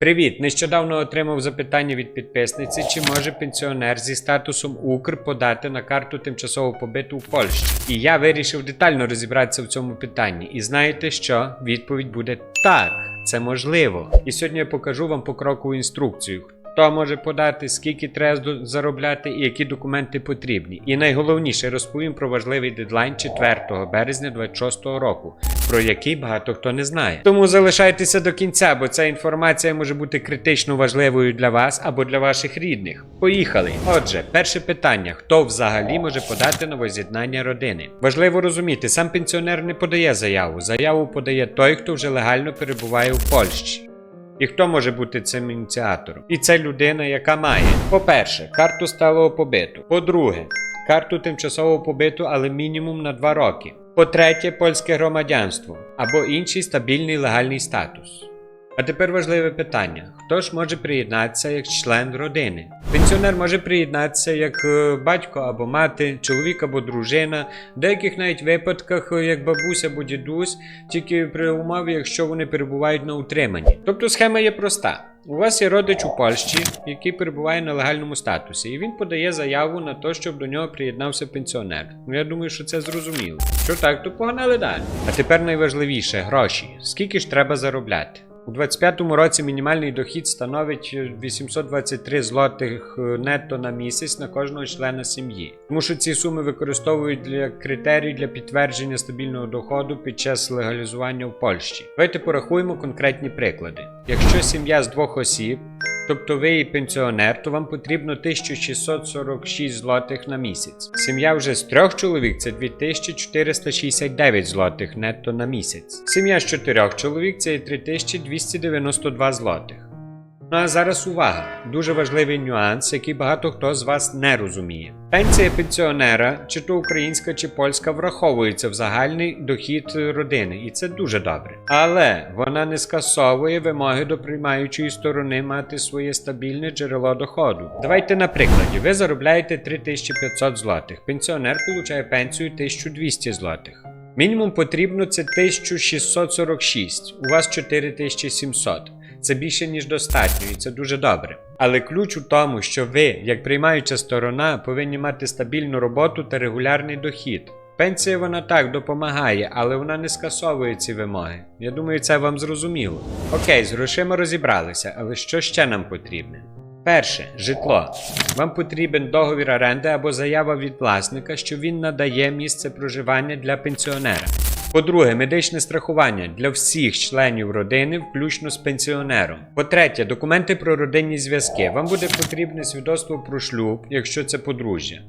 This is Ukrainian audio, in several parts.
Привіт! Нещодавно отримав запитання від підписниці, чи може пенсіонер зі статусом Укр подати на карту тимчасового побиту в Польщі. І я вирішив детально розібратися в цьому питанні. І знаєте що? Відповідь буде так, це можливо. І сьогодні я покажу вам покрокову інструкцію. Хто може подати, скільки треба заробляти і які документи потрібні. І найголовніше розповім про важливий дедлайн 4 березня 2026 року, про який багато хто не знає. Тому залишайтеся до кінця, бо ця інформація може бути критично важливою для вас або для ваших рідних. Поїхали. Отже, перше питання: хто взагалі може подати на воз'єднання родини? Важливо розуміти, сам пенсіонер не подає заяву. Заяву подає той, хто вже легально перебуває в Польщі. І хто може бути цим ініціатором? І це людина, яка має, по-перше, карту сталого побиту. По-друге, карту тимчасового побиту, але мінімум на 2 роки. По-третє, польське громадянство або інший стабільний легальний статус. А тепер важливе питання: хто ж може приєднатися як член родини? Пенсіонер може приєднатися як е, батько або мати, чоловік або дружина, в деяких навіть випадках е, як бабуся або дідусь, тільки при умові, якщо вони перебувають на утриманні. Тобто схема є проста. У вас є родич у Польщі, який перебуває на легальному статусі, і він подає заяву на те, щоб до нього приєднався пенсіонер. Ну я думаю, що це зрозуміло. Що так, то погнали далі. А тепер найважливіше гроші. Скільки ж треба заробляти? У 25-му році мінімальний дохід становить 823 злотих е, нетто на місяць на кожного члена сім'ї. Тому що ці суми використовують для критерій для підтвердження стабільного доходу під час легалізування в Польщі. Давайте порахуємо конкретні приклади. Якщо сім'я з двох осіб, тобто ви і пенсіонер, то вам потрібно 1646 злотих на місяць. Сім'я вже з трьох чоловік це 2469 злотих нетто на місяць. Сім'я з чотирьох чоловік це 3292 злотих. Ну а зараз увага! Дуже важливий нюанс, який багато хто з вас не розуміє. Пенсія пенсіонера, чи то українська, чи польська, враховується в загальний дохід родини, і це дуже добре. Але вона не скасовує вимоги до приймаючої сторони мати своє стабільне джерело доходу. Давайте на прикладі: ви заробляєте 3500 злотих, пенсіонер получає пенсію 1200 злотих. Мінімум потрібно це 1646, у вас 4700. Це більше ніж достатньо, і це дуже добре. Але ключ у тому, що ви, як приймаюча сторона, повинні мати стабільну роботу та регулярний дохід. Пенсія вона так допомагає, але вона не скасовує ці вимоги. Я думаю, це вам зрозуміло. Окей, з грошима розібралися, але що ще нам потрібне? Перше житло. Вам потрібен договір оренди або заява від власника, що він надає місце проживання для пенсіонера. По-друге, медичне страхування для всіх членів родини, включно з пенсіонером. По-третє, документи про родинні зв'язки. Вам буде потрібне свідоцтво про шлюб, якщо це подружжя.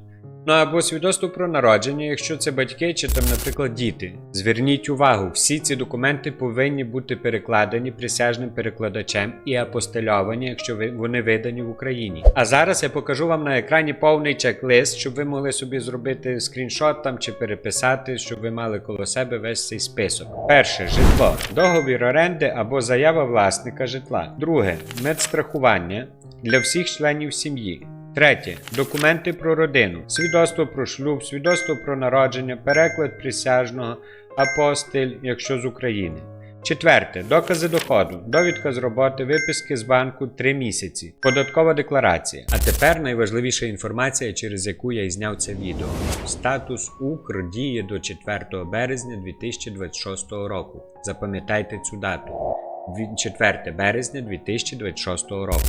Ну або свідоцтво про народження, якщо це батьки чи там, наприклад, діти. Зверніть увагу, всі ці документи повинні бути перекладені присяжним перекладачем і апостельовані, якщо вони видані в Україні. А зараз я покажу вам на екрані повний чек-лист, щоб ви могли собі зробити скріншот там чи переписати, щоб ви мали коло себе весь цей список. Перше житло, договір оренди або заява власника житла. Друге медстрахування для всіх членів сім'ї. Третє. Документи про родину, свідоцтво про шлюб, свідоцтво про народження, переклад присяжного, апостиль, якщо з України. Четверте. Докази доходу, довідка з роботи, виписки з банку 3 місяці, податкова декларація. А тепер найважливіша інформація, через яку я і зняв це відео. Статус Укр діє до 4 березня 2026 року. Запам'ятайте цю дату. 4 березня 2026 року.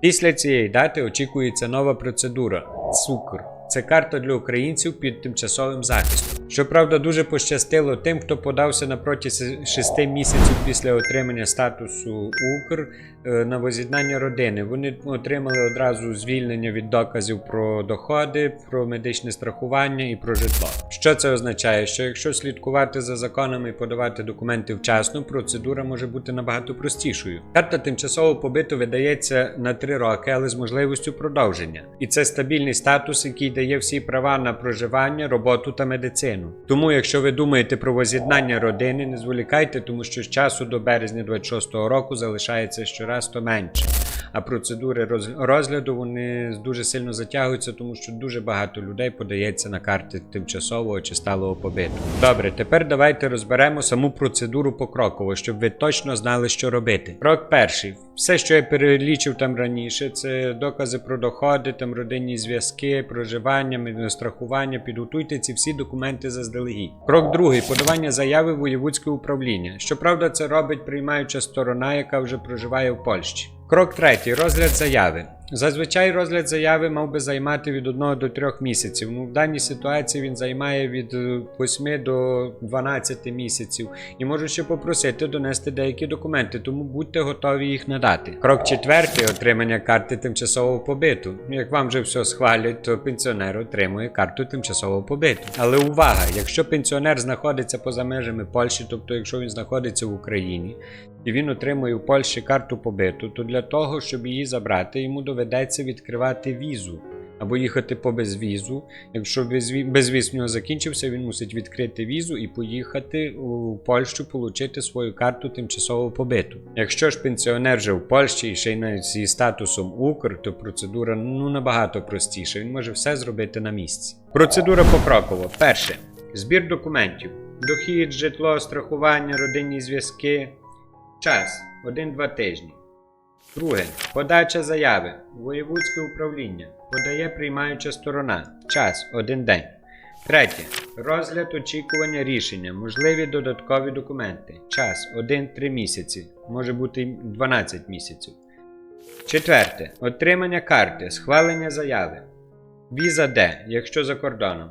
Після цієї дати очікується нова процедура ЦУКР. Це карта для українців під тимчасовим захистом. Щоправда, дуже пощастило тим, хто подався на протязі 6 місяців після отримання статусу Укр е, на воз'єднання родини. Вони отримали одразу звільнення від доказів про доходи, про медичне страхування і про житло. Що це означає? Що якщо слідкувати за законами і подавати документи вчасно, процедура може бути набагато простішою. Карта тимчасового побиту видається на 3 роки, але з можливістю продовження. І це стабільний статус, який дає всі права на проживання, роботу та медицину. Тому, якщо ви думаєте про воз'єднання родини, не зволікайте, тому що з часу до березня 26-го року залишається щораз то менше. а процедури роз- розгляду вони дуже сильно затягуються, тому що дуже багато людей подається на карти тимчасового чи сталого побиту. Добре, тепер давайте розберемо саму процедуру покроково, щоб ви точно знали, що робити. Крок перший. Все, що я перелічив там раніше, це докази про доходи, там родинні зв'язки, проживання, медичне страхування. Підготуйте ці всі документи заздалегідь. Крок другий подавання заяви в воєвудське управління. Щоправда, це робить приймаюча сторона, яка вже проживає в Польщі. Крок третій розгляд заяви. Зазвичай розгляд заяви мав би займати від 1 до 3 місяців. Ну, в даній ситуації він займає від е, 8 до 12 місяців і можу ще попросити донести деякі документи, тому будьте готові їх надати. Крок четвертий отримання карти тимчасового побиту. Ну, Як вам вже все схвалять, то пенсіонер отримує карту тимчасового побиту. Але увага! Якщо пенсіонер знаходиться поза межами Польщі, тобто якщо він знаходиться в Україні, і він отримує в Польщі карту побиту, то для того, щоб її забрати, йому доведеться відкривати візу. Або їхати по безвізу. Якщо безві- безвіз в нього закінчився, він мусить відкрити візу і поїхати у Польщу отримати свою карту тимчасового побиту. Якщо ж пенсіонер вже в Польщі і ще й навіть зі статусом Укр, то процедура ну набагато простіша. Він може все зробити на місці. Процедура покроково. Перше збір документів: дохід, житло, страхування, родинні зв'язки. Час 1-2 тижні. Друге. Подача заяви. Воєвудське управління. Подає приймаюча сторона. Час 1 день. Третє. Розгляд очікування рішення. Можливі додаткові документи. Час 1-3 місяці. Може бути 12 місяців. Четверте. Отримання карти. Схвалення заяви. Віза Д, якщо за кордоном.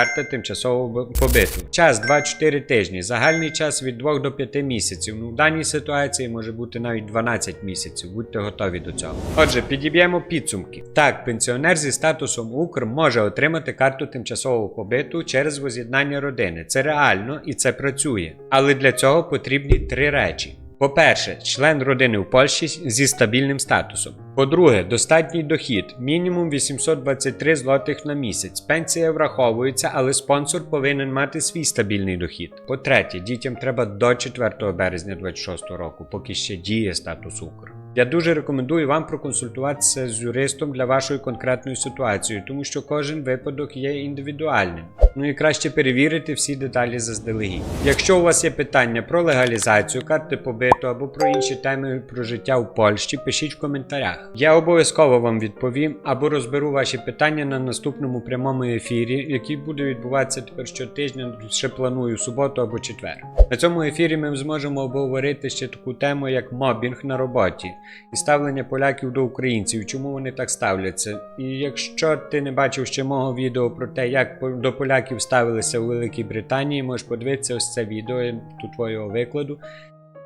Карта тимчасового побиту. Час 2-4 тижні. Загальний час від 2 до 5 місяців. Ну, в даній ситуації може бути навіть 12 місяців. Будьте готові до цього. Отже, підіб'ємо підсумки. Так, пенсіонер зі статусом Укр може отримати карту тимчасового побиту через воз'єднання родини. Це реально і це працює. Але для цього потрібні три речі. По-перше, член родини в Польщі зі стабільним статусом. По-друге, достатній дохід мінімум 823 злотих на місяць. Пенсія враховується, але спонсор повинен мати свій стабільний дохід. По-третє, дітям треба до 4 березня 26 року, поки ще діє статус Укр. Я дуже рекомендую вам проконсультуватися з юристом для вашої конкретної ситуації, тому що кожен випадок є індивідуальним. Ну і краще перевірити всі деталі заздалегідь. Якщо у вас є питання про легалізацію, карти побиту або про інші теми про життя в Польщі, пишіть в коментарях. Я обов'язково вам відповім або розберу ваші питання на наступному прямому ефірі, який буде відбуватися тепер щотижня. Ще планую суботу або четвер. На цьому ефірі ми зможемо обговорити ще таку тему, як мобінг на роботі і ставлення поляків до українців, чому вони так ставляться. І якщо ти не бачив ще мого відео про те, як до поляків ставилися у Великій Британії, можеш подивитися ось це відео тут твого викладу.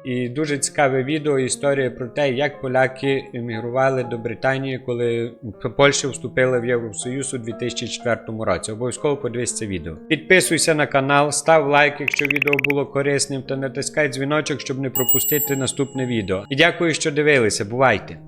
І дуже цікаве відео, історія про те, як поляки емігрували до Британії, коли Польща вступила в Євросоюз у 2004 році. Обов'язково подивись це відео. Підписуйся на канал, став лайк, якщо відео було корисним, та натискай дзвіночок, щоб не пропустити наступне відео. І дякую, що дивилися. Бувайте!